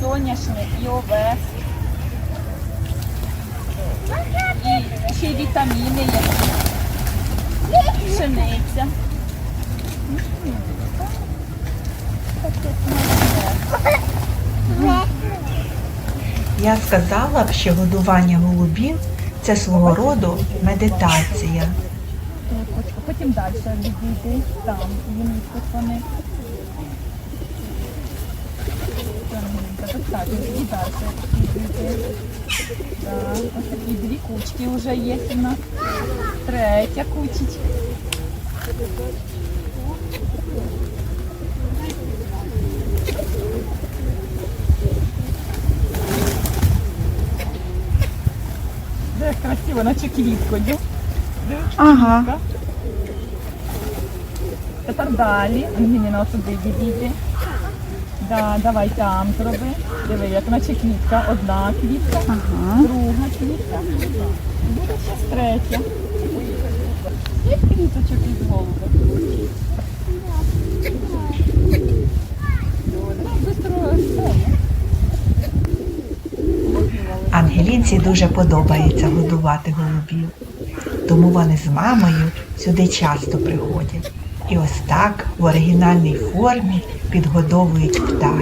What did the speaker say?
соняшник, і овес. І ще вітаміни є. Пшениця. Я сказала б, що годування голубів це свого роду медитація. Потім далі відійди, там їм тут Ангелінка, тут так, далі. Да. Ось такі дві кучки вже є у нас. Третя кучечка. Де красиво, наче квіткою. Ага. Так. Тепер далі. Ангеліна сюди відійди. Да, давай там зроби. Диви, як наче квітка. Одна квітка, Ага. друга квітка. Буде ще третя. Є квіточок із голуба. Ангелінці дуже подобається годувати голубів, тому вони з мамою сюди часто приходять. І ось так в оригінальній формі підгодовують птахів.